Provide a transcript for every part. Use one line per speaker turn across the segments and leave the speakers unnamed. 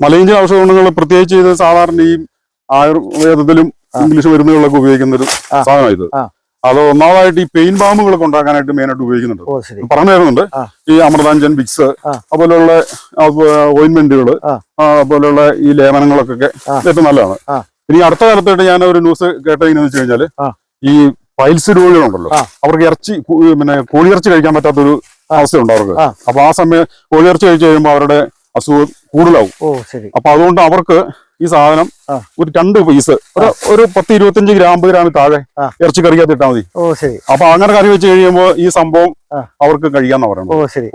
മലയിഞ്ചി ഔഷധ ഗുണങ്ങൾ പ്രത്യേകിച്ച് ഇത് സാധാരണ ഈ ആയുർവേദത്തിലും ഇംഗ്ലീഷ് മരുന്നുകളിലൊക്കെ ഉപയോഗിക്കുന്ന ഒരു
ആ.
സാധനം ഇത്.
ആ.
അത് ഒന്നാമതായിട്ട് ഈ പെയിൻ ബാമുകളൊക്കെ ഉണ്ടാക്കാനായിട്ട് മെയിനായിട്ട് ഉപയോഗിക്കുന്നുണ്ട്. പറഞ്ഞു തരുന്നുണ്ട്. ഈ അമൃതാഞ്ചൻ വിക്സ്. അതുപോലെയുള്ള ഓയിൻമെന്റുകൾ അതുപോലെയുള്ള ഈ ലേപനങ്ങളൊക്കെ. ഏറ്റവും നല്ലതാണ്. ഇനി അടുത്ത കാലത്തായിട്ട് ഞാൻ ഒരു ന്യൂസ് കേട്ടതെന്ന് വെച്ച്
കഴിഞ്ഞാൽ
ഈ പൈൽസ് രോഗികളുണ്ടല്ലോ. അവർക്ക് ഇറച്ചി പിന്നെ കോഴിയിറച്ചി കഴിക്കാൻ പറ്റാത്തൊരു അവസ്ഥയുണ്ട് അവർക്ക്. അപ്പൊ ആ സമയം കോഴിയിറച്ചി കഴിച്ചു കഴിയുമ്പോൾ അവരുടെ അസുഖം കൂടുതലാവും.
ഓ ശരി.
അപ്പൊ അതുകൊണ്ട് അവർക്ക് ഈ സാധനം ഒരു രണ്ട് പീസ് ഒരു ഒരു പത്ത് ഇരുപത്തിയഞ്ച് ഗ്രാം ഗ്രാമിൽ താഴെ
ആ.
ഇറച്ചി കറിക്കകത്ത് ഇട്ടാൽ മതി.
ഓ ശരി.
അപ്പൊ അങ്ങനെ കറി വെച്ച് കഴിയുമ്പോൾ ഈ സംഭവം അവർക്ക് കഴിയാന്ന് പറയുന്നത്.
ഓ ശരി.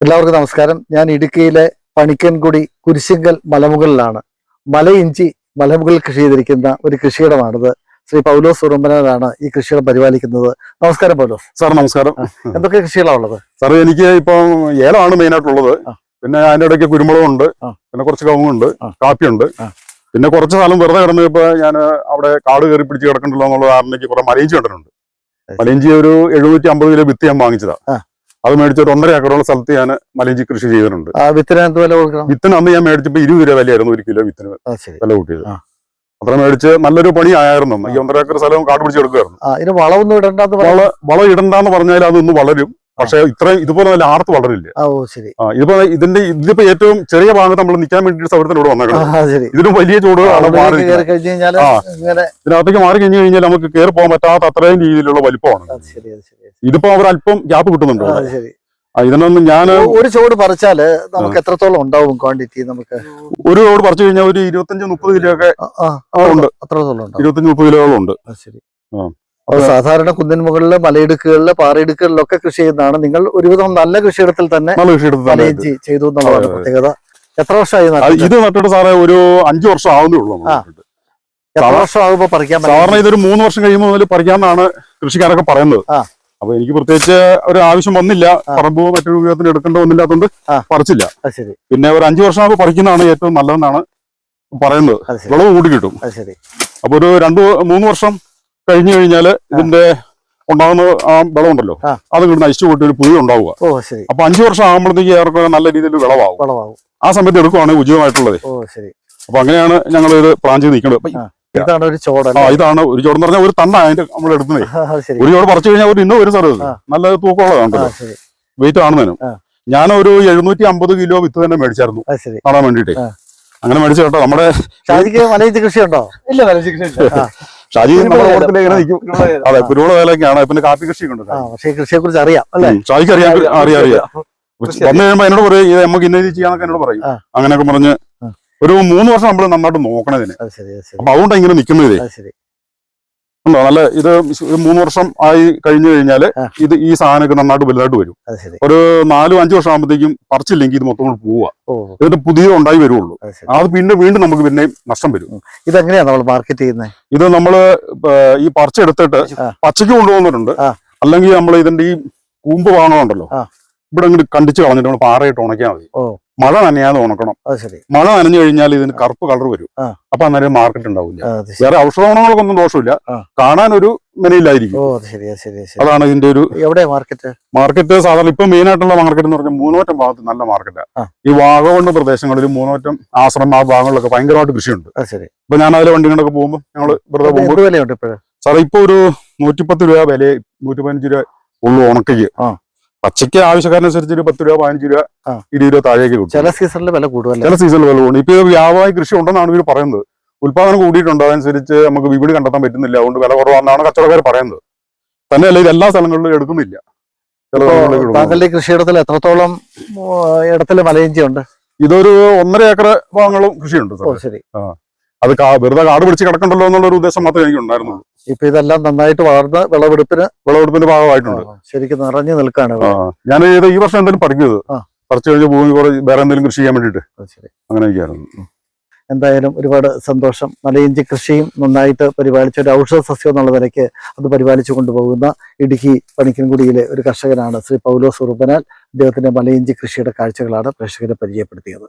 എല്ലാവർക്കും നമസ്കാരം. ഞാൻ ഇടുക്കിയിലെ പണിക്കൻകുടി കുരിശിങ്കൽ മലമുകളിലാണ്. മലയിഞ്ചി മലമുകളിൽ കൃഷി ചെയ്തിരിക്കുന്ന ഒരു കൃഷിയിടമാണിത്. ശ്രീ പൗലോസ് ഉറുമ്പനാണ് ഈ കൃഷികൾ പരിപാലിക്കുന്നത്. നമസ്കാരം പൗലോസ്.
സാർ നമസ്കാരം.
എന്തൊക്കെ കൃഷികളാണ് ഉള്ളത്?
സാർ എനിക്ക് ഇപ്പം ഏലമാണ് മെയിൻ ആയിട്ടുള്ളത്.
ആ.
പിന്നെ അതിന്റെ ഇടയ്ക്ക് കുരുമുളകുണ്ട്. പിന്നെ കുറച്ച് കവുങ്ങുണ്ട്. കാപ്പിയുണ്ട്. പിന്നെ കുറച്ച് കാലം വെറുതെ കിടന്ന് ഇപ്പൊ ഞാൻ അവിടെ കാട് കയറി പിടിച്ച് കിടക്കണ്ടല്ലോ എന്നുള്ള കാരണക്ക് കുറെ മലയിഞ്ചി കണ്ടിട്ടുണ്ട്. മലയിഞ്ചി ഒരു എഴുന്നൂറ്റി അമ്പത് കിലോ വിത്ത് ഞാൻ വാങ്ങിച്ചതാ. അത് മേടിച്ച് ഒരു ഒന്നര ഏക്കറോളം സ്ഥലത്ത് ഞാൻ മലയിഞ്ചി കൃഷി ചെയ്തിട്ടുണ്ട്.
വിത്തിന്
അന്ന് ഞാൻ മേടിച്ചപ്പോ ഇരുപത് രൂപ വിലയായിരുന്നു ഒരു കിലോ വിത്തിന് വില കൂട്ടിയത്. അത്ര മേടിച്ച് നല്ലൊരു പണി ആയിരുന്നു അന്ന്. ഈ ഒന്നര ഏക്കർ സ്ഥലവും കാട് പിടിച്ച് എടുക്കുമായിരുന്നു
ആ ഇതിന് വളമൊന്നും ഇടണ്ടെന്ന്
വള വളം ഇടണ്ടെന്ന് പറഞ്ഞാൽ അതൊന്ന് വളരും. പക്ഷെ ഇത്രയും ഇതുപോലെ നല്ല ആർത്ത് വളരില്ല. ഇതിപ്പോ ഇതിന്റെ ഇതിപ്പോ ഏറ്റവും ചെറിയ ഭാഗത്ത് നമ്മൾ നിൽക്കാൻ വേണ്ടിയിട്ട് സൗകര്യത്തിലൂടെ വന്നേക്കണം. ഇതിനും വലിയ ചൂട് ഇതിനകത്തേക്ക് മാറി കഴിഞ്ഞു കഴിഞ്ഞാൽ നമുക്ക് കയറി പോകാൻ പറ്റാത്ത അത്രയും രീതിയിലുള്ള വലിപ്പമാണ്. ഇതിപ്പോ അവർ അല്പം ഗ്യാപ്പ് കിട്ടുന്നുണ്ട് ഇതിനൊന്നും ഞാൻ
ഒരു ചോട് പറിച്ചാൽ നമുക്ക് എത്രത്തോളം ഉണ്ടാവും ക്വാണ്ടിറ്റി നമുക്ക്?
ഒരു ചോട് പറിച്ചു കഴിഞ്ഞാൽ ഒരു ഇരുപത്തഞ്ച് മുപ്പത് കിലോ ഒക്കെ ഉണ്ട്.
അത്രത്തോളം
ഇരുപത്തഞ്ച് മുപ്പത് കിലോകളും ഉണ്ട്.
ശരി. അപ്പൊ സാധാരണ കുന്നിൻ മുകളിൽ മലയിടുക്കുകളിൽ പാറയിടുക്കുകളിലൊക്കെ കൃഷി ചെയ്യുന്നതാണ്. നിങ്ങൾ ഒരുവിധം നല്ല കൃഷിയിടത്തിൽ തന്നെ ചെയ്തു എന്നുള്ളതാണ്. പ്രത്യേകത. എത്ര വർഷമായി
ഇത് നട്ടിട്ട് സാറേ ഒരു അഞ്ചു വർഷം ആവുന്നേ ഉള്ളൂ.
എത്ര വർഷം ആകുമ്പോ പറിക്കാൻ
സാധാരണ
പറ്റും
ഇതൊരു മൂന്ന് വർഷം കഴിയുമ്പോൾ മുതൽ പറിക്കാമെന്നാണ് കൃഷിക്കാരൊക്കെ പറയുന്നത്.
ആ.
അപ്പൊ എനിക്ക് പ്രത്യേകിച്ച് ഒരു ആവശ്യം വന്നില്ല. പറമ്പോ മറ്റൊരു ഉപയോഗത്തിന് എടുക്കേണ്ട വന്നില്ലാത്തതുകൊണ്ട്
ആ.
പറിച്ചില്ല. പിന്നെ ഒരു അഞ്ചു വർഷം ആകുമ്പോൾ പറിക്കുന്നതാണ് ഏറ്റവും നല്ലതെന്നാണ് പറയുന്നത്. വിളവ് കൂടി കിട്ടും. അപ്പൊ ഒരു രണ്ടു മൂന്ന് വർഷം കഴിഞ്ഞു കഴിഞ്ഞാൽ ഇതിന്റെ ഉണ്ടാകുന്ന ആ വിളവുണ്ടല്ലോ. കിട്ടുന്ന നശിച്ചു പോയിട്ട് ഒരു പുതിയ ഉണ്ടാവുക. അപ്പൊ അഞ്ചു വർഷം ആകുമ്പോഴത്തേക്ക് ഏറെ നല്ല രീതിയിൽ വിളവാകും. ആ സമയത്ത് എടുക്കുവാണെങ്കിൽ ഉചിതമായിട്ടുള്ളത്. അപ്പൊ അങ്ങനെയാണ് ഞങ്ങൾ ഇത് പ്ലാൻ ചെയ്ത് നിൽക്കുന്നത്.
ഇതാണ് ഒരു ചോട്
ആ ഇതാണ് ഒരു ചോടെന്ന് പറഞ്ഞാൽ ഒരു തണ്ട അതിന്റെ നമ്മൾ എടുക്കുന്നത് ഒരു ചോട് പറിച്ചു കഴിഞ്ഞാൽ ഒരു ഇന്ന് വരും സാർ നല്ല തൂക്കമുള്ളതാണ് വെയിറ്റ് കാണുന്നതിനും. ഞാൻ ഒരു എഴുന്നൂറ്റി അമ്പത് കിലോ വിത്ത് തന്നെ മേടിച്ചായിരുന്നു. കാണാൻ
വേണ്ടിട്ട്.
അങ്ങനെ മേടിച്ചു കേട്ടോ. നമ്മുടെ
ഷാജിക്ക് മലയിഞ്ചി കൃഷിയുണ്ടോ?
ഇല്ല
ഷാജി നമ്മുടെ കൂട്ടത്തിൽ ഇങ്ങനെ നിൽക്കും. അതെ കുരുവിള വേലൊക്കെയാണ് പിന്നെ കാപ്പി കൃഷി ഉണ്ട്
കൃഷിയെ കുറിച്ച് അറിയാം.
ഷാജിക്ക് അറിയാം അറിയാം അറിയാം.
കൃഷി
വന്നു കഴിയുമ്പോ എന്നോട് പറയും ഇത് നമുക്ക് ഇന്നത് ചെയ്യാന്നൊക്കെ എന്നോട് പറയും. അങ്ങനെയൊക്കെ പറഞ്ഞ്. ഒരു മൂന്ന് വർഷം നമ്മൾ നന്നായിട്ട്
നോക്കണതിന്.
അപ്പൊ അതുകൊണ്ടാണ് ഇങ്ങനെ നിൽക്കുന്നത് ഉണ്ടോ? നല്ല ഇത് മൂന്ന് വർഷം ആയി കഴിഞ്ഞു
കഴിഞ്ഞാൽ
ഇത് ഈ സാധനമൊക്കെ നന്നായിട്ട് വലുതായിട്ട് വരും. ഒരു നാലും അഞ്ചു വർഷം ആകുമ്പോഴത്തേക്കും പറിച്ചില്ലെങ്കിൽ ഇത് മൊത്തം പോവുക.
എന്നിട്ട്
ഇതിന്റെ പുതിയ ഉണ്ടായി വരുള്ളൂ
അത്
പിന്നെ വീണ്ടും നമുക്ക് പിന്നെയും നഷ്ടം വരും.
ഇതെങ്ങനെയാ നമ്മൾ മാർക്കറ്റ് ചെയ്യുന്നത്
ഇത് നമ്മൾ ഈ പറിച്ചെടുത്തിട്ട്. പച്ചയ്ക്ക് കൊണ്ടുപോകുന്നവരുണ്ട്. അല്ലെങ്കിൽ നമ്മൾ ഇതിന്റെ ഈ കൂമ്പ്
ആ.
ഇവിടെ അങ്ങോട്ട് കണ്ടിച്ച് കളഞ്ഞിട്ട് നമ്മൾ പാറയിട്ട് ഉണക്കിയാൽ മതി. മഴ നനയാതെ ഉണക്കണം. മഴ നനഞ്ഞു കഴിഞ്ഞാൽ ഇതിന് കറുപ്പ് കളർ വരും. അപ്പൊ അന്നേരം മാർക്കറ്റ് ഉണ്ടാവില്ല. വേറെ ഔഷധ ഗുണങ്ങൾക്കൊന്നും ദോഷമില്ല. കാണാൻ ഒരു മെനയില്ലായിരിക്കും അതാണ് ഇതിന്റെ ഒരു
എവിടെ മാർക്കറ്റ്
മാർക്കറ്റ് സാധാരണ ഇപ്പൊ മെയിൻ ആയിട്ടുള്ള മാർക്കറ്റ് എന്ന് പറഞ്ഞാൽ മൂന്നോറ്റം ഭാഗത്ത് നല്ല മാർക്കറ്റാണ്. ഈ വാഗവണ്ട് പ്രദേശങ്ങളിൽ മൂന്നോറ്റം ആശ്രമ ആ ഭാഗങ്ങളിലൊക്കെ ഭയങ്കരമായിട്ട് കൃഷിയുണ്ട്. ഇപ്പൊ ഞാൻ അതിലെ വണ്ടികളൊക്കെ പോകുമ്പോൾ ഞങ്ങൾ വെറുതെ പോകുമ്പോൾ സാറേ ഇപ്പൊ ഒരു നൂറ്റിപ്പത്ത് രൂപ വില നൂറ്റി പതിനഞ്ച് രൂപ ഉള്ളു ഉണക്കയ്ക്ക്. പച്ചയ്ക്ക് ആവശ്യക്കാരനുസരിച്ച് ഒരു പത്ത് രൂപ പതിനഞ്ച് രൂപ ഇരുപത് രൂപ താഴേക്ക് കിട്ടും.
ചില സീസണിൽ വില കൂടുതൽ
ചില സീസണിൽ വില കൂടും. ഇപ്പൊ വ്യാപാരി കൃഷി ഉണ്ടെന്നാണ് ഇവർ പറയുന്നത്. ഉൽപാദനം കൂടിയിട്ടുണ്ട്. അതനുസരിച്ച് നമുക്ക് വിപണി കണ്ടെത്താൻ പറ്റുന്നില്ല. അതുകൊണ്ട് വില കുറവാണെന്നാണ് കച്ചവടക്കാർ പറയുന്നത്. തന്നെയല്ല ഇത് എല്ലാ സ്ഥലങ്ങളിലും എടുക്കുന്നില്ല.
താങ്കളുടെ കൃഷിയിടത്തിൽ എത്രത്തോളം ഇടത്തിൽ മലയഞ്ചിയുണ്ട്?
ഇതൊരു ഒന്നര ഏക്കർ ഭാഗങ്ങളും കൃഷിയുണ്ട്
ശരി.
ആ. അത് വെറുതെ കാട് പിടിച്ച് കിടക്കണ്ടല്ലോ എന്നുള്ള ഒരു ഉദ്ദേശം മാത്രമേ എനിക്ക് ഉണ്ടായിരുന്നുള്ളൂ
ഇപ്പൊ ഇതെല്ലാം നന്നായിട്ട് വളർന്ന് വിളവെടുപ്പിന്
വിളവെടുപ്പിന്റെ ഭാഗമായിട്ടുണ്ട്.
ശരിക്കും നിറഞ്ഞു നിൽക്കാണ്
ഞാൻ ഈ വർഷം എന്തെങ്കിലും പറിക്കുന്നത്. പറിച്ചു കഴിഞ്ഞ് ഭൂമി കുറെ വേറെ എന്തെങ്കിലും കൃഷി ചെയ്യാൻ വേണ്ടിയിട്ട്. അങ്ങനെയൊക്കെയായിരുന്നു.
എന്തായാലും ഒരുപാട് സന്തോഷം. മലയിഞ്ചി കൃഷിയും നന്നായിട്ട് പരിപാലിച്ച ഒരു ഔഷധ സസ്യം എന്നുള്ള നിലയ്ക്ക് അത് പരിപാലിച്ചു കൊണ്ടുപോകുന്ന ഇടുക്കി പണിക്കൻകുടിയിലെ ഒരു കർഷകനാണ് ശ്രീ പൗലോസ് ഉറുപ്പനാൽ. അദ്ദേഹത്തിന്റെ മലയിഞ്ചി കൃഷിയുടെ കാഴ്ചകളാണ് പ്രേക്ഷകരെ പരിചയപ്പെടുത്തിയത്.